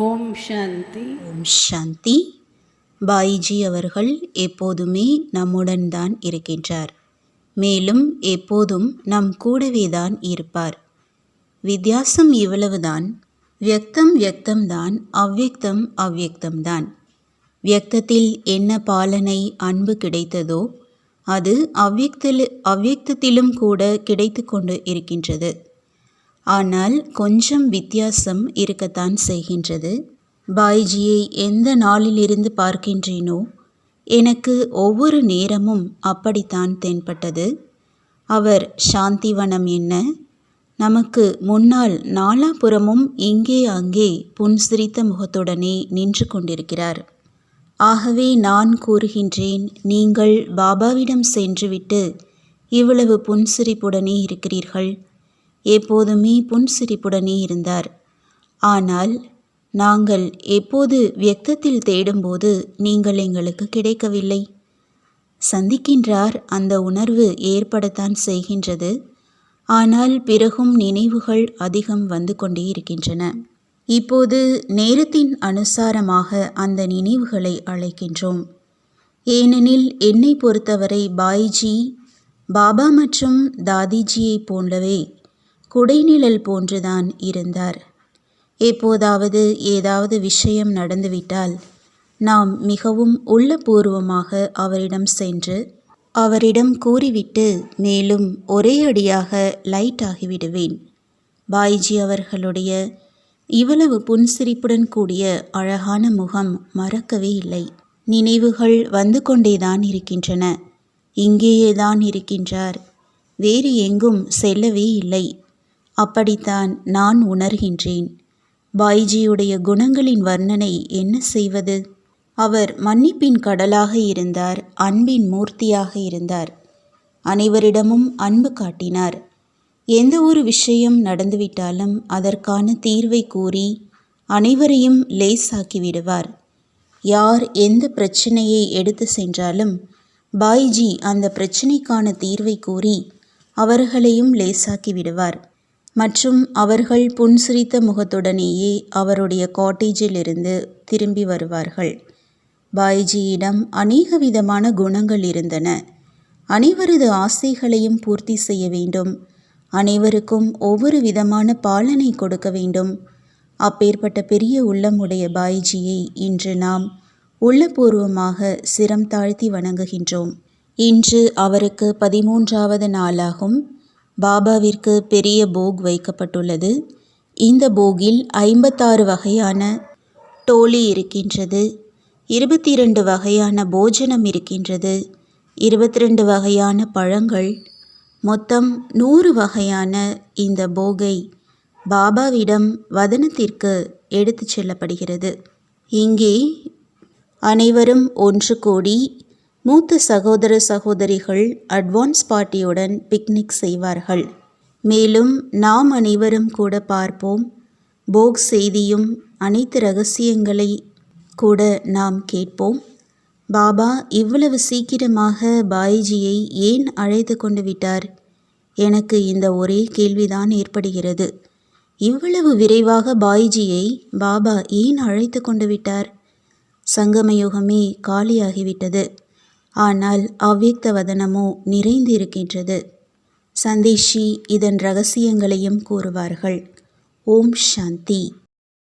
ஓம் சாந்தி. ஓம் சாந்தி. பாயிஜி அவர்கள் எப்போதுமே நம்முடன் தான் இருக்கின்றார். மேலும் எப்போதும் நம் கூடவே தான் இருப்பார். வித்தியாசம் இவ்வளவுதான். வியக்தம் வியக்தம்தான் அவ்வியக்தம் அவ்வியக்தம்தான் வியக்தத்தில் என்ன பாலனை அன்பு கிடைத்ததோ அது அவ்வியக்தில் அவ்வியக்தத்திலும் கூட கிடைத்து கொண்டு இருக்கின்றது. ஆனால் கொஞ்சம் வித்தியாசம் இருக்கத்தான் செய்கின்றது. பாய்ஜியை எந்த நாளிலிருந்து பார்க்கின்றேனோ எனக்கு ஒவ்வொரு நேரமும் அப்படித்தான் தென்பட்டது. அவர் சாந்திவனம் என்ன? நமக்கு முன்னால் நாலாபுறமும் இங்கே அங்கே புன்சிரித்த முகத்துடனே நின்று கொண்டிருக்கிறார். ஆகவே நான் கூறுகின்றேன் நீங்கள் பாபாவிடம் சென்றுவிட்டு இவ்வளவு புன்சிரிப்புடனே இருக்கிறீர்கள். எப்போதுமே புன்சிரிப்புடனே இருந்தார். ஆனால் நாங்கள் எப்போது வியக்தத்தில் தேடும்போது நீங்கள் எங்களுக்கு கிடைக்கவில்லை. சந்திக்கின்றார் அந்த உணர்வு ஏற்படத்தான் செய்கின்றது. ஆனால் பிறகும் நினைவுகள் அதிகம் வந்து கொண்டே இருக்கின்றன. இப்போது நேரத்தின் அனுசாரமாக அந்த நினைவுகளை அழைக்கின்றோம். ஏனெனில் என்னை பொறுத்தவரை பாய்ஜி பாபா மற்றும் தாதிஜியை போன்றவே குடைநிழல் போன்றுதான் இருந்தார். எப்போதாவது ஏதாவது விஷயம் நடந்துவிட்டால் நாம் மிகவும் உள்ளபூர்வமாக அவரிடம் சென்று அவரிடம் கூறிவிட்டு மேலும் ஒரே அடியாக லைட் ஆகிவிடுவேன். பாய்ஜி அவர்களுடைய இவ்வளவு புன்சிரிப்புடன் கூடிய அழகான முகம் மறக்கவே இல்லை. நினைவுகள் வந்து கொண்டேதான் இருக்கின்றன. இங்கேயே தான் இருக்கின்றார். வேறு எங்கும் செல்லவே இல்லை. அப்படித்தான் நான் உணர்கின்றேன். பாய்ஜியுடைய குணங்களின் வர்ணனை என்ன செய்வது? அவர் மன்னிப்பின் கடலாக இருந்தார் அன்பின் மூர்த்தியாக இருந்தார். அனைவரிடமும் அன்பு காட்டினார். எந்த ஒரு விஷயம் நடந்துவிட்டாலும் அதற்கான தீர்வை கூறி அனைவரையும் லேசாக்கி விடுவார். யார் எந்த பிரச்சனையை எடுத்து சென்றாலும் பாய்ஜி அந்த பிரச்சனைக்கான தீர்வை கூறி அவர்களையும் லேசாக்கி விடுவார். மற்றும் அவர்கள் புன்சிரித்த முகத்துடனேயே அவருடைய காட்டேஜிலிருந்து திரும்பி வருவார்கள். பாய்ஜியிடம் அநேக விதமான குணங்கள் இருந்தன. அனைவரது ஆசைகளையும் பூர்த்தி செய்ய வேண்டும். அனைவருக்கும் ஒவ்வொரு விதமான பாலனை கொடுக்க வேண்டும். அப்பேற்பட்ட பெரிய உள்ளமுடைய பாய்ஜியை இன்று நாம் உள்ளபூர்வமாக சிரம் தாழ்த்தி வணங்குகின்றோம். இன்று அவருக்கு பதிமூன்றாவது நாளாகும். பாபாவிற்கு பெரிய போக் வைக்கப்பட்டுள்ளது. இந்த போகில் ஐம்பத்தாறு வகையான டோலி இருக்கின்றது. இருபத்தி இரண்டு வகையான போஜனம் இருக்கின்றது. இருபத்தி ரெண்டு வகையான பழங்கள். மொத்தம் நூறு வகையான இந்த போகை பாபாவிடம் வதனத்திற்கு எடுத்து செல்லப்படுகிறது. இங்கே அனைவரும் ஒன்று கூடி மூத்த சகோதர சகோதரிகள் அட்வான்ஸ் பார்ட்டியுடன் பிக்னிக் செய்வார்கள். மேலும் நாம் அனைவரும் கூட பார்ப்போம். போக் செய்தியும் அனைத்து ரகசியங்களை கூட நாம் கேட்போம். பாபா இவ்வளவு சீக்கிரமாக பாய்ஜியை ஏன் அழைத்து கொண்டு விட்டார்? எனக்கு இந்த ஒரே கேள்விதான் ஏற்படுகிறது. இவ்வளவு விரைவாக பாய்ஜியை பாபா ஏன் அழைத்து கொண்டு விட்டார்? சங்கமயுகமே காலியாகிவிட்டது. ஆனால் அவ்வியக்த வதனமோ நிறைந்திருக்கின்றது. சந்தேஷி இதன் ரகசியங்களையும் கூறுவார்கள். ஓம் சாந்தி.